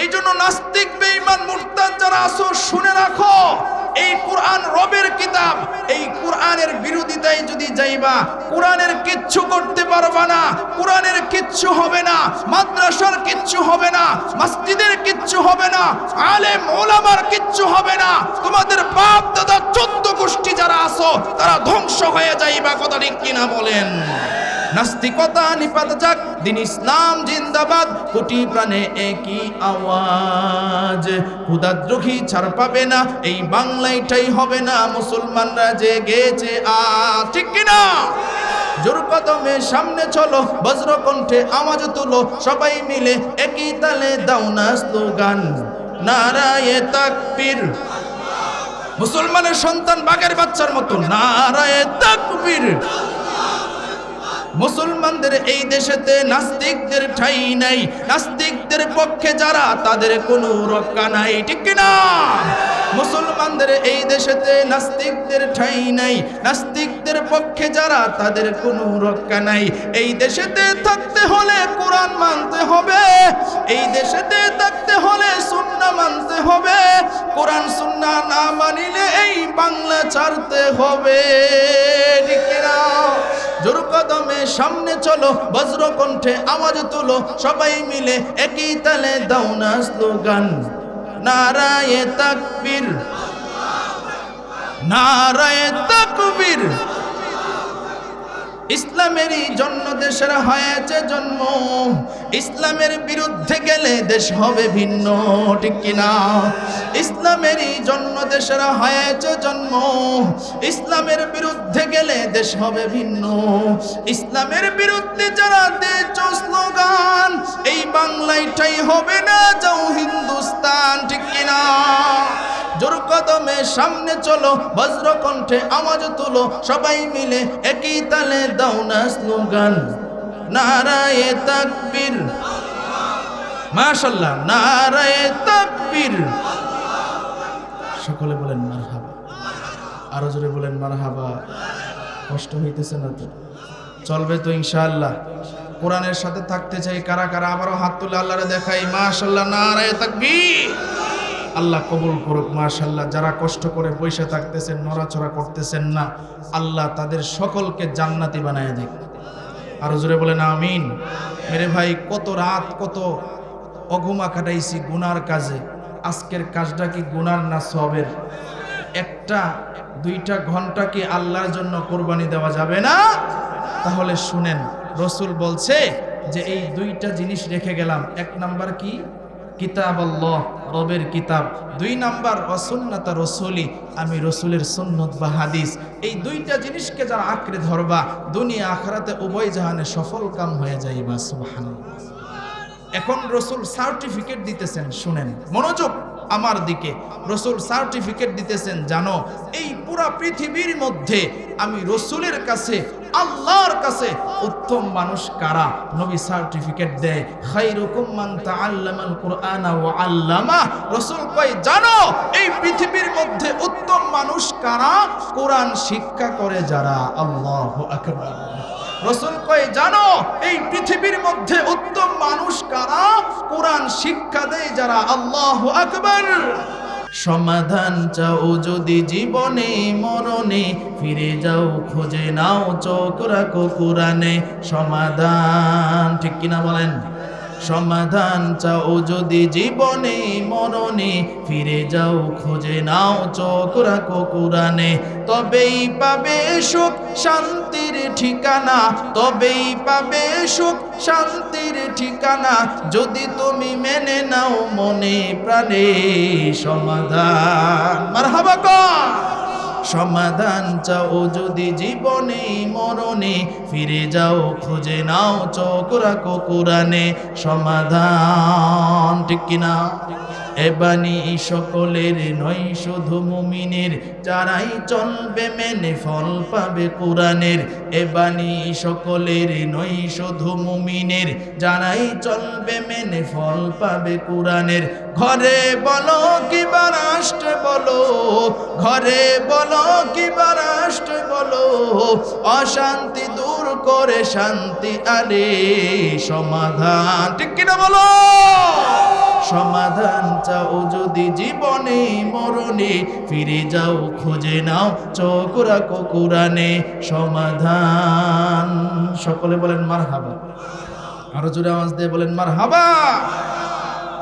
এই জন্য নাস্তিক, বেঈমান, মুরতাদ যারা আসো শুনে রাখো, এই কোরআন রবের কিতাব, এই কোরআনের বিরোধিতায় যদি যাইবা, কোরআনের কিচ্ছু করতে পারবা না, কোরআনের কিচ্ছু হবে না, মাদ্রাসার কিচ্ছু হবে না, মসজিদের কিচ্ছু হবে না, আলেম, ওলামার কিচ্ছু হবে না, তোমাদের বাপ দাদা চোদ্দ গোষ্ঠী যারা আসো তারা ধ্বংস হয়ে যাইবা, কথা ঠিক কিনা বলেন। নাস্তিকতা নিপাত যাক, দিন ইসলাম জিন্দাবাদ, কোটি প্রাণে একই আওয়াজ। হুদাদ্রোহী ছাড় পাবে না, এই বাংলাইটাই হবে না, মুসলমানরা যে গেছে আ ঠিক কিনা? জোর কদমে সামনে চলো বজ্র কণ্ঠে আওয়াজ তুলো, সবাই মিলে একই তালে দাও না স্লোগান। নারায়ে তাকবীর। মুসলমানের সন্তান বাঘের বাচ্চার মতো। নারায়ে তাকবীর। মুসলমানদের এই দেশেতে নাস্তিকদের ঠাই নাই। নাস্তিকদের পক্ষে যারা, তাদের কোনো রক্ষা নাই। ঠিক কিনা মুসলমানদের এই দেশেতে নাস্তিকদের ঠাই নাই। নাস্তিকদের পক্ষে যারা, তাদের কোনো রক্ষা নাই। এই দেশেতে থাকতে হলে কোরআন মানতে হবে। এই দেশেতে থাকতে হলে সুন্না মানতে হবে। কোরআন, সুন্না না মানিলে এই বাংলা ছাড়তে হবে। কদমে সামনে চলো বজ্র কণ্ঠে আওয়াজ তুলো, সবাই মিলে একই তালে দাও না স্লোগান। নারায়ে তাকবীর। নারায়ে তাকবীর। ইসলামেরই জন্য দেশের হয়েছে জন্ম। ইসলামের বিরুদ্ধে গেলে দেশ হবে ভিন্ন, ঠিক কিনা? ইসলামেরই জন্য দেশের হয়েছে জন্ম। ইসলামের বিরুদ্ধে গেলে দেশ হবে ভিন্ন। ইসলামের বিরুদ্ধে যারা দেশ স্লোগান, এই বাংলাইটাই হবে না যাও জোর কদমে সামনে চলো বজ্র কণ্ঠে আওয়াজ তুলো, সবাই মিলে একই তালে দাও না স্লোগান। নারায়ে তাকবীর। মাশাল্লাহ নারায়ে তাকবীর। সকলে বলেন মারহাবা। আরও জোরে বলেন মারহাবা। কষ্ট হইতেছে না তো। চলবে তো ইনশাআল্লাহ। কোরআনের সাথে থাকতে চাই, কারা কারা আবারও হাত তুলে আল্লাহরে দেখাই মাশাল্লাহ নারায়ে তাকবীর। আল্লাহ কবুল করুক মাশাল্লাহ যারা কষ্ট করে বসে থাকতেছেন, নড়াচড়া করতেছেন না, আল্লাহ তাদের সকলকে জান্নাতি বানায় দিক। আরও জোরে বলেন, আমিন। মেরে ভাই, কত রাত, কত অঘুমা কাটাইছি গুনার কাজে। আজকের কাজটা কি গুনার না সবের? একটা, দুইটা ঘণ্টা কি আল্লাহর জন্য কোরবানি দেওয়া যাবে না? তাহলে শুনেন, রসুল বলছে যে, এই দুইটা জিনিস রেখে গেলাম। এক নাম্বার কি? কিতাব আল্লাহ, রবের কিতাব। দুই নাম্বার অসুন্নাতা রসুলি, আমি রসুলের সুন্নত বা হাদিস। এই দুইটা জিনিসকে যারা আঁকড়ে ধরবা, দুনিয়া আখরাতে উভয় জাহানে সফল কাম হয়ে যাইবা, সুবহানাল্লাহ। এখন রসুল সার্টিফিকেট দিতেছেন, শুনেন। মনোযোগ আমার দিকে। রসুল সার্টিফিকেট দিতেছেন, জানো, এই পুরা পৃথিবীর মধ্যে আমি রসুলের কাছে আল্লাহর কাছে উত্তম মানুষ কারা? নবী সার্টিফিকেট দেয় খাইরুকুম মান তাআল্লামাল কুরআনা ওয়া আল্লামা। রসুল কয়, জানো, এই পৃথিবীর মধ্যে উত্তম মানুষ কারা? কোরআন শিক্ষা করে যারা, আল্লাহু আকবার। রসুল কয়, জানো, এই পৃথিবীর মধ্যে উত্তম মানুষ কারা? কোরআন শিক্ষা দেয় যারা, আল্লাহ আকবর। সমাধান চাও যদি জীবনে, মরণে, ফিরে যাও, খোঁজে নাও, চোখ রাখো কোরআনে সমাধান। ঠিক কিনা বলেন? সমাধান চাও যদি জীবনে, মরণে, ফিরে যাও, খুঁজে নাও, চোখ রাখো কোরআনে। তবেই পাবে সুখ, শান্তির ঠিকানা। তবেই পাবে সুখ, শান্তির ঠিকানা। যদি তুমি মেনে নাও মনে প্রাণে সমাধান। মারহাবা কর! সমাধান চাও যদি জীবনে, মরণে, ফিরে যাও, খুঁজে নাও, চোখ রাখো কোরআনে সমাধান, ঠিক কিনা? এবানি সকলের নয়, শুধু মুমিনের। যারাই চলবে মেনে ফল পাবে কোরআনের। এবানি সকলের নয়, শুধু মুমিনের। যারাই চলবে মেনে ফল পাবে কোরআনের। ঘরে বলো কিবা রাষ্ট্রে বলো, ঘরে বলো কিবা রাষ্ট্রে বলো, অশান্তি দূর করে শান্তি আরে সমাধান। ঠিক কিনা বলো? সমাধান চাও যদি জীবনে, মরণে ফিরে যাও, খুঁজে নাও চকুরা কুকুরানে সমাধান। সকলে বলেন মার হাবা আরও জোরে আওয়াজ দিয়ে বলেন মার হাবা